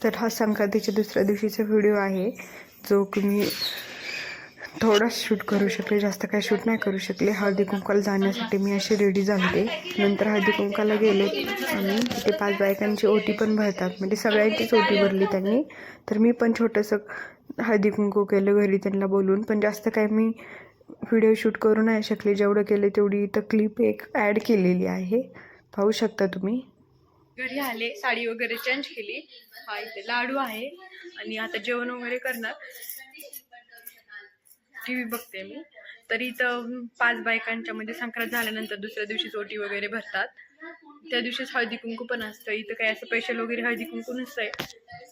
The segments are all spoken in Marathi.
तर हा संक्रांतीच्या दुसऱ्या दिवशीचा व्हिडिओ आहे जो की मी थोडा शूट करू शकले जास्त काही शूट नाही करू शकले. हळदी कुंकाला जाण्यासाठी मी अशी रेडी झाले नंतर हळदी कुंकाला गेले आणि तिथे पाच बायकांची ओटी पण भरतात. म्हणजे सगळ्यांचीच ओटी भरली त्यांनी. तर मी पण छोटंसं हळदी कुंकू केलं घरी त्यांना बोलून पण जास्त काही मी व्हिडिओ शूट करू नाही शकले. जेवढं केलं तेवढी इथं क्लिप एक ॲड केलेली आहे. पाहू शकता तुम्ही. घरी आले साडी वगैरे चेंज केली. हा इथे लाडू आहे. आणि आता जेवण वगैरे करणार. टी व्ही बघते मी. तर इथं पाच बायकांच्या मध्ये संक्रांत झाल्यानंतर दुसऱ्या दिवशी ओटी वगैरे भरतात. त्या दिवशीच हळदी कुंकू पण असतं. इथं काही असं स्पेशल वगैरे हळदी कुंकू नसतंय.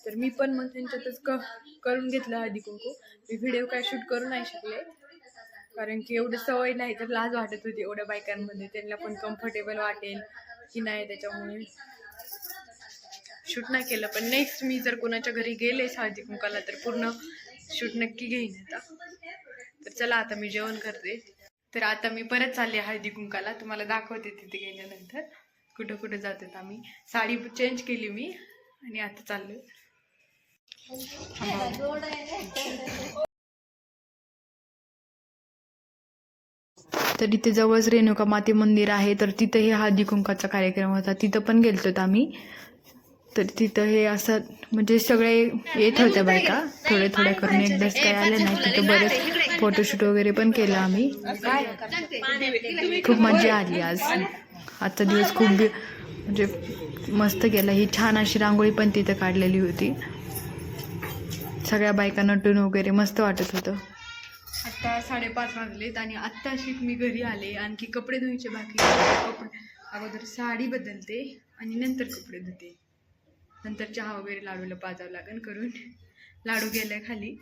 तर मी पण मग त्यांच्यातच क करून घेतलं हळदी कुंकू. मी व्हिडिओ काय शूट करू नाही शकले. कारण की एवढं सवय नाही तर लाज वाटत होती एवढ्या बायकांमध्ये. त्यांना पण कम्फर्टेबल वाटेल की नाही त्याच्यामुळे. शूट नाही केलं पण नेक्स्ट मी जर कोणाच्या घरी गेले हळदी कुंकाला तर पूर्ण शूट नक्की घेईन आता. तर चला आता मी जेवण करते. तर आता मी परत चालले हळदी कुंकाला तुम्हाला दाखवते तिथे गेल्यानंतर. कुठं कुठं जातात आम्ही. साडी चेंज केली मी आणि आता चाललो तर इथे जवळच रेणुका माते मंदिर आहे. तर तिथं हे हळदी कुंकाचा कार्यक्रम होता. तिथं पण गेलतो आम्ही. तर तिथं हे असं म्हणजे सगळे येत होत्या बायका. थोडे थोडे करून एकदाच काय आले नाही. तिथं बरेच फोटोशूट वगैरे पण केलं आम्ही. खूप मजा आली आज. आजचा दिवस खूप म्हणजे मस्त गेला. ही छान अशी रांगोळी पण तिथं काढलेली होती. सगळ्या बायका नटून वगैरे मस्त वाटत होतं. आता साडेपाच वाजलेत आणि आत्ता अशी मी घरी आले. आणखी कपडे धुवायचे बाकी कपडे अगोदर साडी बदलते आणि नंतर कपडे धुते. नंतर चहा वगैरे लाडूला पाजावं लागेल करून. लाडू गेलाय खाली.